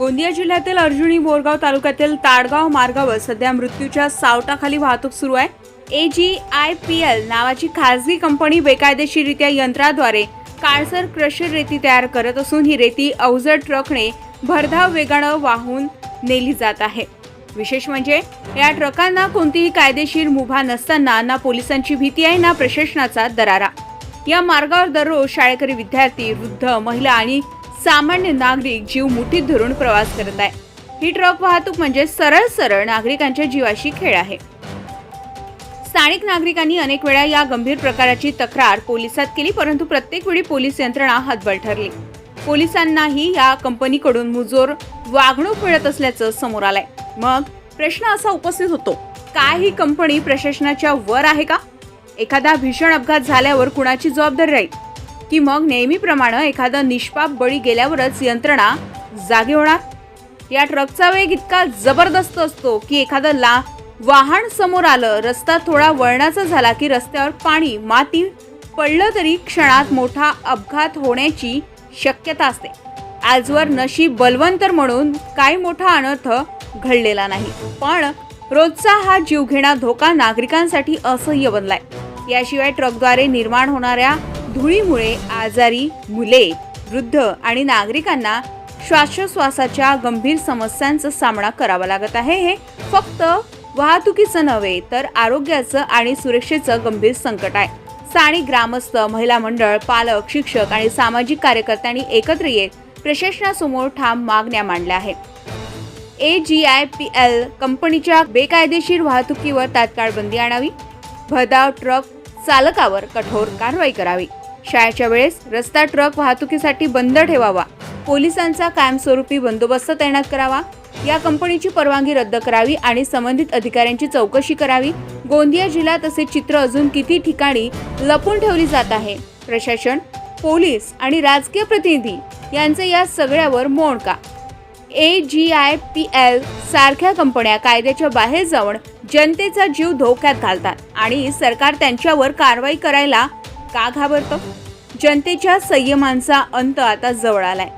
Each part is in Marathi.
गोंदिया जिल्ह्यातील अर्जुनी बोरगाव तालुक्यातील ताडगाव मार्गावर सध्या मृत्यूच्या सावटाखाली वाहतूक सुरू आहे. A G I P L नावाची खासगी कंपनी बेकायदेशीररित्या यंत्राद्वारे काळसर क्रशर रेती तयार करत असून ही रेती अवजड ट्रकने भरधाव वेगानं वाहून नेली जात आहे. विशेष म्हणजे या ट्रकांना कोणतीही कायदेशीर मुभा नसताना ना पोलिसांची भीती आहे ना प्रशासनाचा दरारा. या मार्गावर दररोज शाळेकरी विद्यार्थी वृद्ध महिला आणि सामान्य नागरिक जीव मुठीत धरून प्रवास करत आहे. ही ट्रक वाहतूक म्हणजे सरळ सरळ नागरिकांच्या जीवाशी खेळ आहे. स्थानिक नागरिकांनी अनेक वेळा या गंभीर प्रकाराची तक्रार पोलिसात केली परंतु प्रत्येक वेळी पोलीस यंत्रणा हतबल ठरली. पोलिसांनाही या कंपनीकडून मुजोर वागणूक मिळत असल्याचं समोर आलंय. मग प्रश्न असा उपस्थित होतो काय ही कंपनी प्रशासनाच्या वर आहे का? एखादा भीषण अपघात झाल्यावर कुणाची जबाबदारी राहील? की मग नेहमीप्रमाणे एखादा निष्पाप बळी गेल्यावरच यंत्रणा जागे होणार? या ट्रकचा वेग इतका जबरदस्त असतो की एखादं ला वाहन समोर आलं रस्ता थोडा वळणाचा झाला की रस्त्यावर पाणी माती पडलं तरी क्षणात मोठा अपघात होण्याची शक्यता असते. आजवर नशीब बलवंतर म्हणून काही मोठा अनर्थ घडलेला नाही. पण रोजचा हा जीवघेणा धोका नागरिकांसाठी असह्य बनलाय. याशिवाय ट्रकद्वारे निर्माण होणाऱ्या धुळीमुळे आजारी मुले वृद्ध आणि नागरिकांना श्वासोश्वासाच्या गंभीर समस्यांचा सामना करावा लागत आहे. हे फक्त वाहतुकीचं नव्हे तर आरोग्याचं आणि सुरक्षेचं गंभीर संकट आहे. स्थानिक ग्रामस्थ महिला मंडळ पालक शिक्षक आणि सामाजिक कार्यकर्त्यांनी एकत्र येत प्रशासनासमोर ठाम मागण्या मांडल्या आहेत. A G I P L कंपनीच्या बेकायदेशीर वाहतुकीवर तात्काळ बंदी आणावी. भदाव ट्रक चालकावर कठोर कारवाई करावी. शाळेच्या वेळेस रस्ता ट्रक वाहतुकीसाठी बंद ठेवावा. पोलिसांचा कायमस्वरूपी बंदोबस्त तैनात करावा. या कंपनीची परवानगी रद्द करावी आणि संबंधित अधिकाऱ्यांची चौकशी करावी. गोंदिया जिल्हा तसे चित्र अजून किती ठिकाणी लपून ठेवली जात आहे? प्रशासन पोलीस आणि राजकीय प्रतिनिधी यांचे या सगळ्यावर मौन का? A G I P L सारख्या कंपन्या कायद्याच्या बाहेर जाऊन जनतेचा जीव धोक्यात घालतात आणि सरकार त्यांच्यावर कारवाई करायला का घाबरतं? जनतेच्या संयमांचा अंत आता जवळ आलाय.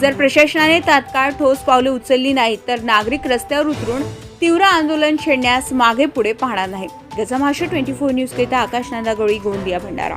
जर प्रशासनाने तात्काळ ठोस पावले उचलली नाहीत तर नागरिक रस्त्यावर उतरून तीव्र आंदोलन छेडण्यास मागे पुढे पाहणार नाहीत. गजा ट्वेंटी फोर न्यूज करिता आकाश नांदागोळी गोंदिया भंडारा.